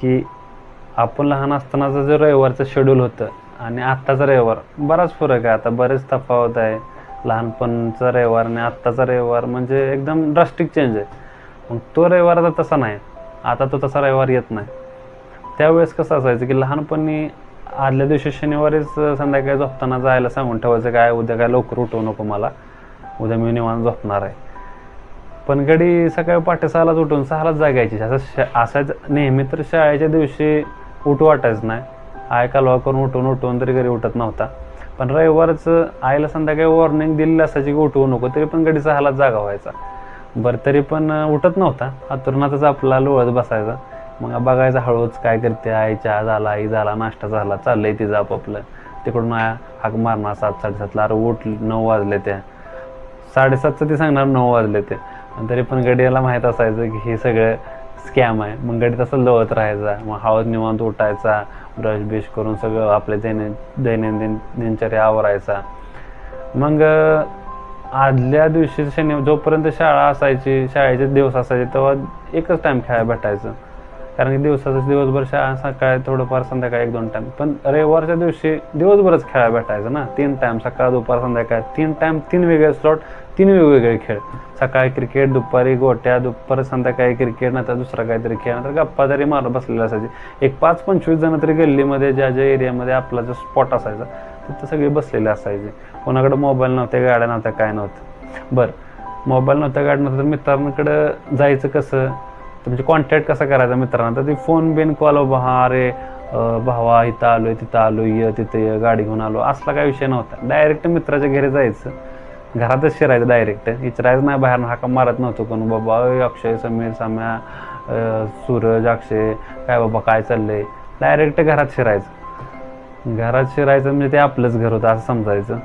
की आपण लहान असतानाचं जे रविवारचं शेड्यूल होतं आणि आत्ताचा रविवार बराच फरक आहे. आता बरेच तफावत आहे. लहानपणचा रविवार आणि आत्ताचा रविवार म्हणजे एकदम ड्रास्टिक चेंज आहे. मग तो रविवार आता तसा नाही. आता तो तसा रविवार येत नाही. त्यावेळेस कसं असायचं की लहानपणी आदल्या दिवशी शनिवारीच संध्याकाळी झोपताना जायला सांगून ठेवायचं काय उद्या काय लवकर उठवू नको मला. उद्या मी निवांत झोपणार आहे. पण गडी सकाळी पहाटे सहालाच उठून सहालाच जागायची. असं शा असायचं नेहमी तर शाळेच्या दिवशी उठू वाटायचं नाही. आय कालवा करून उठून उठवून तरी घरी उठत नव्हता. पण रविवारचं आईला संध्याकाळी वॉर्निंग दिलेली असायची की उठवू नको तरी पण गडी सहालाच जागा व्हायचा. बरं तरी पण उठत नव्हता. अतुरणातच आपला लोळत बसायचा. मग बघायचं हळूच काय करते आई चहा झाला आई झाला नाश्ता झाला चाललंय तिचं आपापलं. तिकडून आ- हाक मारणार सात साडेसातला. अरे उठ नऊ वाजले त्या साडेसातचं ती सांगणार नऊ वाजले ते. आणि तरी पण गडीला माहीत असायचं की हे सगळं स्कॅम आहे. मग गडी तसं लोळत राहायचा. मग हळद निवांत उठायचा ब्रश बिश करून सगळं आपले दैनं दैनंदिन दिनचर्या आवरायचा. मग आदल्या दिवशी शनि जोपर्यंत शाळा असायची शाळेचे दिवस असायचे तेव्हा एकच टाईम खेळायला भेटायचं. कारण की दिवसाचं दिवसभर शाळा सकाळी थोडंफार संध्याकाळी एक दोन टाईम पण रविवारच्या दिवशी दिवसभरच खेळा भेटायचं ना. तीन टाईम सकाळ दुपार संध्याकाळ. तीन टाईम तीन वेगळे स्लॉट तीन वेगवेगळे खेळ. सकाळी क्रिकेट दुपारी गोट्या दुपार संध्याकाळी क्रिकेट नंतर दुसरा काहीतरी खेळ. नंतर गप्पा तरी मारत बसलेला असायचे. एक पाच पंचवीस जण तरी गल्लीमध्ये ज्या ज्या एरियामध्ये आपला जो स्पॉट असायचा तिथं सगळे बसलेले असायचे. कोणाकडे मोबाईल नव्हते गाड्या नव्हत्या काय नव्हतं. बरं मोबाईल नव्हता गाडी नव्हतं तर मित्रांकडं जायचं कसं? तर म्हणजे कॉन्टॅक्ट कसा करायचा मित्रांना? तर ते फोन बिन कॉल हा अरे भावा इथं आलो आहे तिथं आलो ये तिथं ये गाडी घेऊन आलो. असला काय विषय नव्हता. डायरेक्ट मित्राच्या घरी जायचं. घरातच शिरायचं डायरेक्ट विचारायचं नाही बाहेर हाका मारत नव्हतो कोण. बाबा अक्षय समीर साम्या सूरज अक्षय काय बाबा काय चाललंय? डायरेक्ट घरात शिरायचं. घरात शिरायचं म्हणजे ते आपलंच घर होतं असं समजायचं.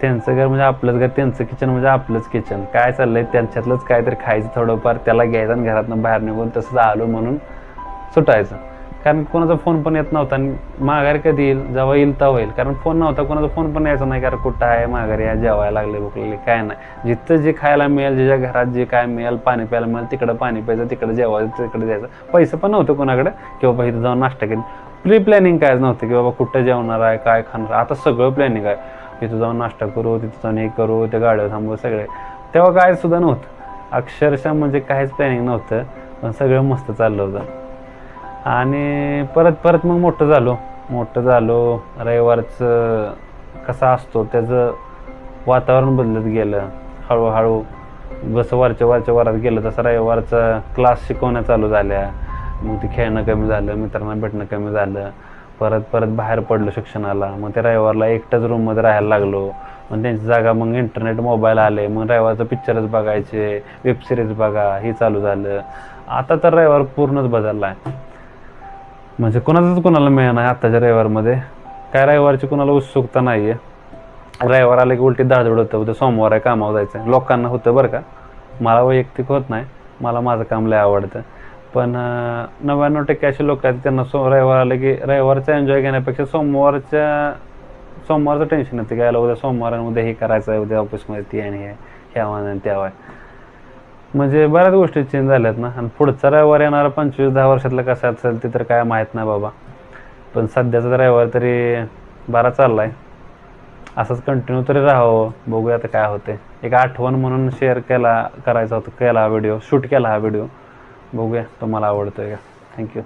त्यांचं घर म्हणजे आपलंच घर त्यांचं किचन म्हणजे आपलंच किचन काय चाललंय? त्यांच्यातलंच काहीतरी खायचं थोडंफार त्याला घ्यायचं आणि घरातनं बाहेर निघून तसंच आलो म्हणून सुटायचं. कारण कोणाचा फोन पण येत नव्हता आणि माघारी कधी येईल? जेव्हा येईल तेव्हा येईल. कारण फोन नव्हता कोणाचा फोन पण यायचा नाही कारण कुठं आहे माघारी? आहे जेवायला लागले भुकलेले काय नाही. जिथं जे खायला मिळेल ज्याच्या घरात जे काय मिळेल पाणी प्यायला मिळेल तिकडं पाणी प्यायचं तिकडं जेवायचं तिकडे जायचं. पैसे पण नव्हतं कोणाकडे की बाबा इथं जाऊन नाश्ता केली. प्री प्लॅनिंग कायच नव्हतं की बाबा कुठं जेवणार आहे काय खाणार आता सगळं प्लॅनिंग आहे. तिथं जाऊन नाश्ता करू तिथं जाऊन हे करू त्या गाड्या थांबू सगळे. तेव्हा काय सुद्धा नव्हतं. अक्षरशः म्हणजे काहीच प्लॅनिंग नव्हतं पण सगळं मस्त चाललं होतं. आणि परत परत मग मोठं झालो. मोठं झालो रविवारचं कसा असतो त्याचं वातावरण बदलत गेलं. हळूहळू जसं वरच्या वरच्या वरात गेलं तसं रविवारचा क्लास शिकवण्या चालू झाल्या. मग ते खेळणं कमी झालं मित्रांना भेटणं कमी झालं. परत परत बाहेर पडलो शिक्षणाला. मग ते रविवारला एकटाच रूममध्ये राहायला लागलो. मग त्यांची जागा मग इंटरनेट मोबाईल आले. मग रविवारचं पिक्चरच बघायचे वेबसिरीज बघा हे चालू झालं. आता तर रविवार पूर्णच बदलला आहे म्हणजे कोणाचंच कोणाला मिळणार नाही आत्ताच्या रविवारमध्ये. काय रविवारची कोणाला उत्सुकता नाही आहे रविवार आले की उलटी धाडधड होतं. उद्या सोमवार आहे कामावर जायचं लोकांना होतं बरं का. मला वैयक्तिक होत नाही. मला माझं काम लय आवडतं. पण नव्याण्णव टक्के असे लोक आहेत त्यांना सो रविवार आलं की रविवारचा एन्जॉय घेण्यापेक्षा सोमवारच्या सोमवारचं टेन्शन येतं की याला उद्या सोमवार आणि उद्या हे करायचं आहे उद्या ऑफिसमध्ये ती आणि हे ह्यावा आणि त्यावा म्हणजे बऱ्याच गोष्टी चेंज झाल्यात ना. आणि पुढचा रविवार येणारा पंचवीस दहा वर्षातलं कसं असेल ते तर काय माहीत नाही बाबा. पण सध्याचा रविवार तरी बरा चाललाय. असंच कंटिन्यू तरी राहावं. बघूया आता काय होते एक आठवण म्हणून शेअर केला करायचा होता केला हा व्हिडिओ शूट केला हा व्हिडिओ बघूया तुम्हाला आवडतोय का? थँक्यू